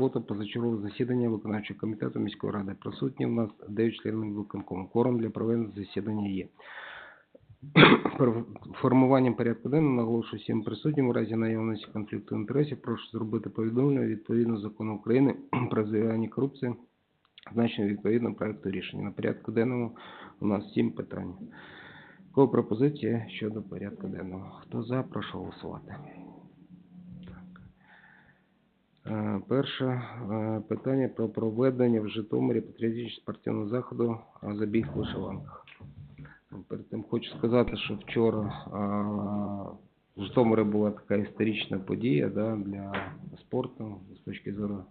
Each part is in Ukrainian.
роботу позачергового засідання виконавчого комітету міської ради. Присутні в нас 9 членів виконкому. Кворум для проведення засідання є. Про формування порядку денного наголошую всім присутнім у разі наявності конфлікту інтересів. Прошу зробити повідомлення відповідно закону України про запобігання корупції, значно відповідно проекту рішення. На порядку денному у нас сім питань. Кого пропозиція щодо порядку денного? Хто за, прошу голосувати. Е, Перше е, питання про проведення в Житомирі патріотичного спортивного заходу забіг в вишиванках. Перед тим хочу сказати, що вчора е, в Житомирі була така історична подія да, для спорту з точки зору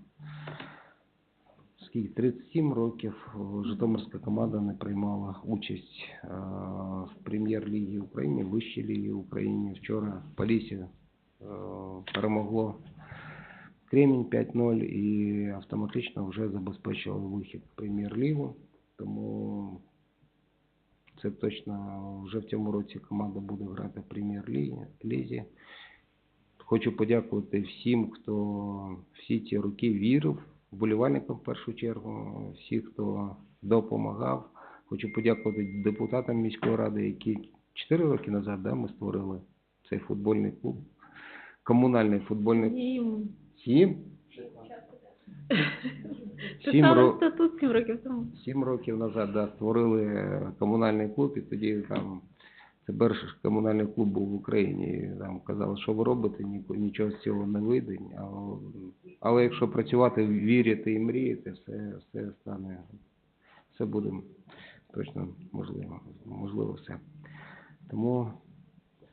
скільки 37 років Житомирська команда не приймала участь в прем'єр-лігі України, вищій лігі України. Вчора в Полісі перемогло Кремінь 5-0 і автоматично вже забезпечило вихід в прем'єр-лігу. Тому це точно вже в цьому році команда буде грати в прем'єр-лізі. Хочу подякувати всім, хто всі ці роки вірив, вболівальникам в першу чергу, всі, хто допомагав. Хочу подякувати депутатам міської ради, які 4 роки назад да, ми створили цей футбольний клуб. Комунальний футбольний Сім. Сім? Сім ро- статут сім років тому. Сім років назад да, створили е, комунальний клуб, і тоді там це перший комунальний клуб був в Україні. І там казали, що ви робите, нічого з цього не вийде. Але, але якщо працювати, вірити і мріяти, все, все стане, все буде точно можливо. Можливо все. Тому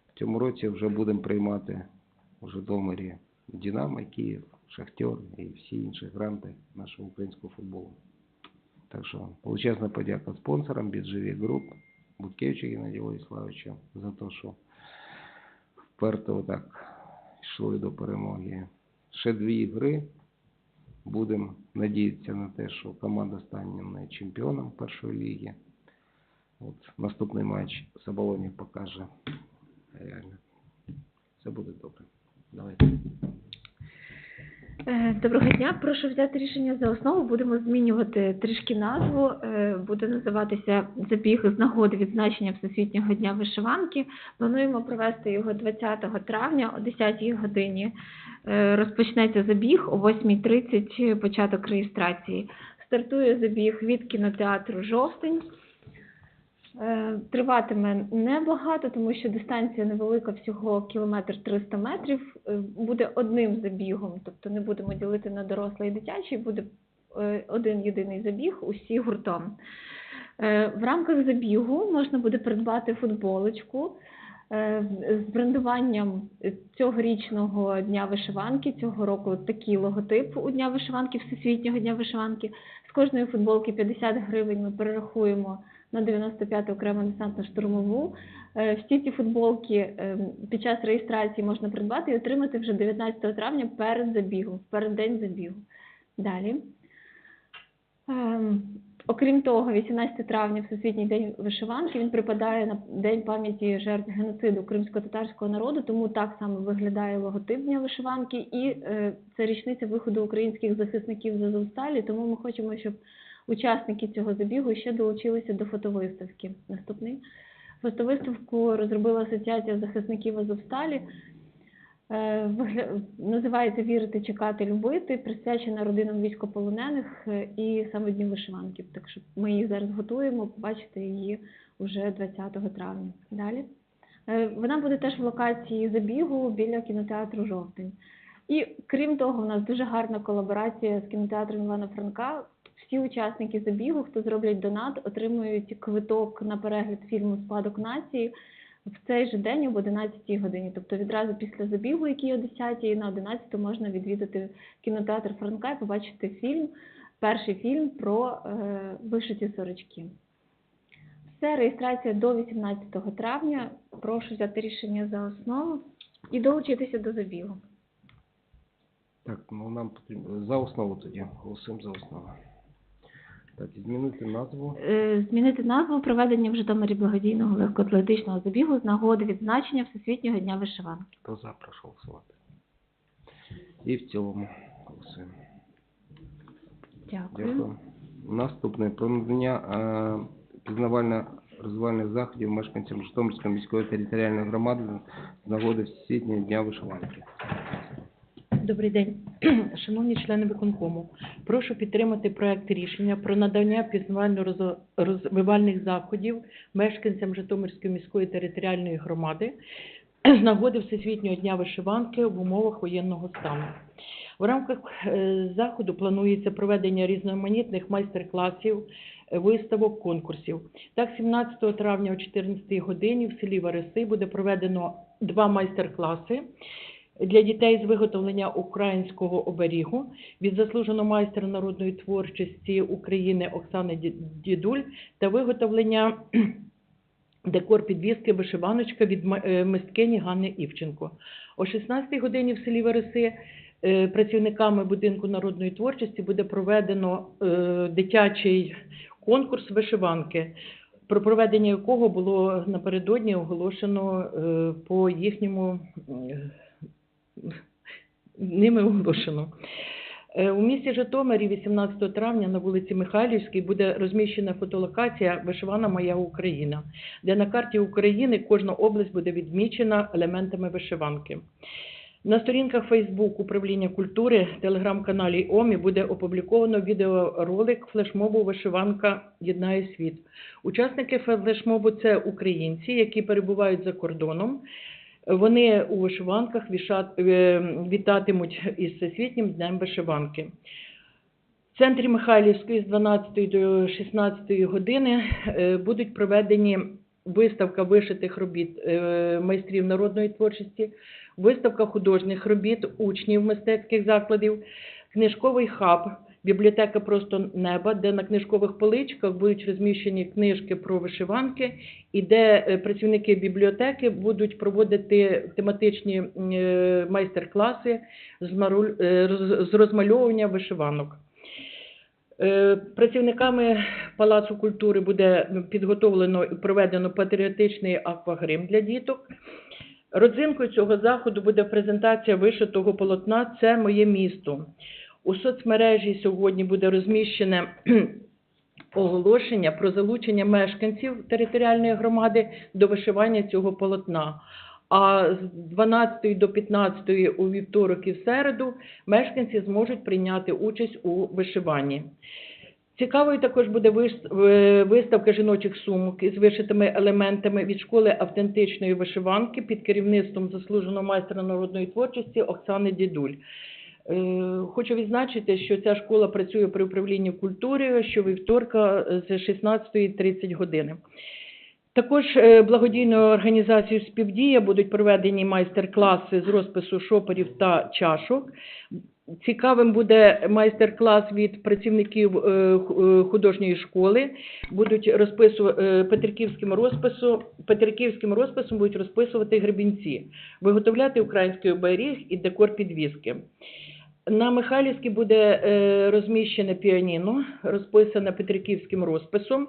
в цьому році вже будемо приймати у Житомирі Динамо, Київ, Шахтер і всі інші гранти нашого українського футболу. Так що величезна подяка спонсорам, Біджеві Груп, Буткевичу Геннадію Владиславовичу за те, що вперто так йшли до перемоги. Ще дві гри. Будемо надіятися на те, що команда стане чемпіоном першої ліги. От наступний матч Сабалонів покаже реально. Все буде добре. Е, Доброго дня. Прошу взяти рішення за основу. Будемо змінювати трішки назву. Е, Буде називатися забіг з нагоди відзначення Всесвітнього дня вишиванки. Плануємо провести його 20 травня о 10 годині. Е, Розпочнеться забіг о 8.30 початок реєстрації. Стартує забіг від кінотеатру Жовтень. Е, Триватиме небагато, тому що дистанція невелика, всього кілометр 300 метрів. Е, Буде одним забігом, тобто не будемо ділити на дорослий і дитячий, буде е, один єдиний забіг, усі гуртом. В рамках забігу можна буде придбати футболочку з брендуванням цьогорічного дня вишиванки. Цього року такий логотип у дня вишиванки, Всесвітнього дня вишиванки. З кожної футболки 50 гривень ми перерахуємо на 95-ту окрему десантно-штурмову. Е, Всі ці футболки е, під час реєстрації можна придбати і отримати вже 19 травня перед забігом, в переддень забігу. Далі. Ем, Окрім того, 18 травня, Всесвітній день вишиванки, він припадає на День пам'яті жертв геноциду кримсько-татарського народу, тому так само виглядає логотип Дня вишиванки, і е, це річниця виходу українських захисників з Азовсталі, тому ми хочемо, щоб учасники цього забігу ще долучилися до фотовиставки. Наступний. Фотовиставку розробила Асоціація захисників Азовсталі. Е, Називається Вірити, чекати, любити, присвячена родинам військополонених е, і саме Дню вишиванки. Так що ми її зараз готуємо, побачите її вже 20 травня. Далі. Е, Вона буде теж в локації забігу біля кінотеатру Жовтень. І крім того, у нас дуже гарна колаборація з кінотеатром Івана Франка. Всі учасники забігу, хто зроблять донат, отримують квиток на перегляд фільму Спадок нації в цей же день об 11 годині. Тобто відразу після забігу, який о 10 і на 11 можна відвідати кінотеатр Франка і побачити фільм, перший фільм про е, вишиті сорочки. Все, реєстрація до 18 травня. Прошу взяти рішення за основу і долучитися до забігу. Так, ну нам потрібно за основу тоді. Голосуємо за основу. Так, змінити назву. Е, Змінити назву проведення в Житомирі благодійного легкоатлетичного забігу з нагоди відзначення Всесвітнього дня вишиванки. Хто за, прошу голосувати. І в цілому голосуємо. Дякую. Дякую. Наступне про надання е, пізнавально-розвивальних заходів мешканцям Житомирської міської територіальної громади з нагоди Всесвітнього дня вишиванки. Добрий день, шановні члени виконкому. Прошу підтримати проект рішення про надання пізнавально-розвивальних заходів мешканцям Житомирської міської територіальної громади з нагоди Всесвітнього дня вишиванки в умовах воєнного стану. В рамках е, заходу планується проведення різноманітних майстер-класів, е, виставок, конкурсів. Так, 17 травня о 14 годині в селі Вариси буде проведено два майстер-класи для дітей з виготовлення українського оберігу від заслуженого майстра народної творчості України Оксани Дідуль та виготовлення декор підвіски вишиваночка від е, мисткині Ганни Івченко. О 16-й годині в селі Вереси е, працівниками будинку народної творчості буде проведено е, дитячий конкурс вишиванки, про проведення якого було напередодні оголошено по їхньому ними оголошено. Е, У місті Житомирі 18 травня на вулиці Михайлівській буде розміщена фотолокація Вишивана моя Україна, де на карті України кожна область буде відмічена елементами вишиванки. На сторінках Фейсбук управління культури, телеграм-каналі ОМІ буде опубліковано відеоролик флешмобу Вишиванка єднає світ. Учасники флешмобу це українці, які перебувають за кордоном. Вони у вишиванках е, вітатимуть із Всесвітнім днем вишиванки. В центрі Михайлівської з 12 до 16 години е, будуть проведені виставка вишитих робіт е, майстрів народної творчості, виставка художніх робіт учнів мистецьких закладів, книжковий хаб, бібліотека просто неба, де на книжкових поличках будуть розміщені книжки про вишиванки, і де е, працівники бібліотеки будуть проводити тематичні е, майстер-класи е, з розмальовування вишиванок. Працівниками Палацу культури буде підготовлено і проведено патріотичний аквагрим для діток. Родзинкою цього заходу буде презентація вишитого полотна Це моє місто. У соцмережі сьогодні буде розміщене оголошення про залучення мешканців територіальної громади до вишивання цього полотна. А з 12 до 15 у вівторок і в середу мешканці зможуть прийняти участь у вишиванні. Цікавою також буде виставка жіночих сумок із вишитими елементами від школи автентичної вишиванки під керівництвом заслуженого майстра народної творчості Оксани Дідуль. Е, Хочу відзначити, що ця школа працює при управлінні культури щовівторка з 16.30 години. Також е, благодійною організацією «Співдія» будуть проведені майстер-класи з розпису шоперів та чашок. Цікавим буде майстер-клас від працівників е, ху- е, художньої школи. Будуть розписувати петриківським розписом, петриківським розписом будуть розписувати гребінці, виготовляти український оберіг і декор підвіски. На Михайлівській буде е, розміщене піаніно, розписане петриківським розписом,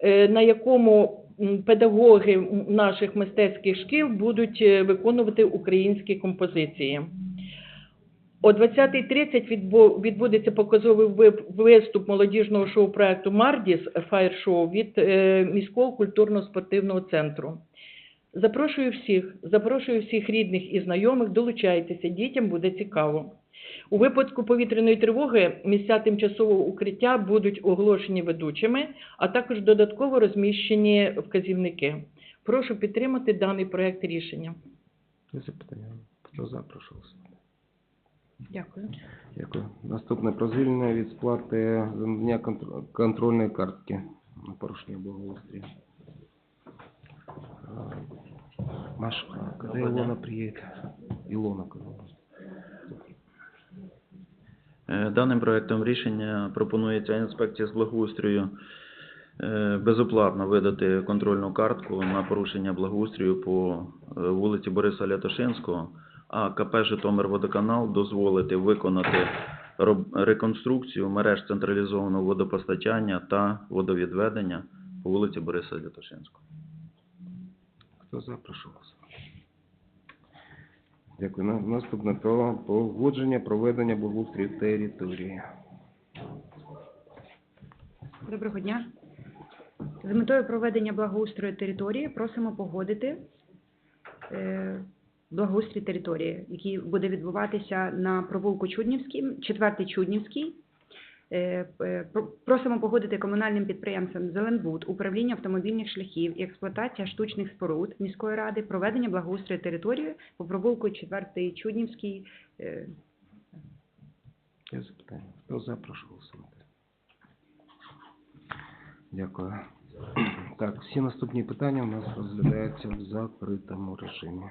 е, на якому педагоги наших мистецьких шкіл будуть е, виконувати українські композиції. О 20.30 відбудеться показовий виступ молодіжного шоу-проекту «Мардіс» фаєр-шоу від міського культурно-спортивного центру. Запрошую всіх, запрошую всіх рідних і знайомих, долучайтеся, дітям буде цікаво. У випадку повітряної тривоги місця тимчасового укриття будуть оголошені ведучими, а також додатково розміщені вказівники. Прошу підтримати даний проект рішення. Запитання? Хто за, прошу голосувати. Дякую. Дякую. Наступне про звільнення від сплати за надання контрольної картки на порушення благоустрою. А, Маш, а когда Илона приедет? Е, Даним проектом рішення пропонується інспекції з благоустрою е, безоплатно видати контрольну картку на порушення благоустрою по е, вулиці Бориса Лятошинського, а КП «Житомирводоканал» дозволити виконати реконструкцію мереж централізованого водопостачання та водовідведення по вулиці Бориса Лятошинського. Хто за, голосувати. Дякую. На- Наступне про погодження проведення благоустрою території. Доброго дня. З метою проведення благоустрою території просимо погодити е, благоустрій території, який буде відбуватися на провулку Чуднівській, 4 Чуднівський. Е, е, про- Просимо погодити комунальним підприємством Зеленбуд, управління автомобільних шляхів і експлуатація штучних споруд міської ради, проведення благоустрою території по провулку 4 Чуднівський. е, Є запитання? Хто за, голосувати. Дякую. Так, всі наступні питання у нас розглядаються в закритому режимі.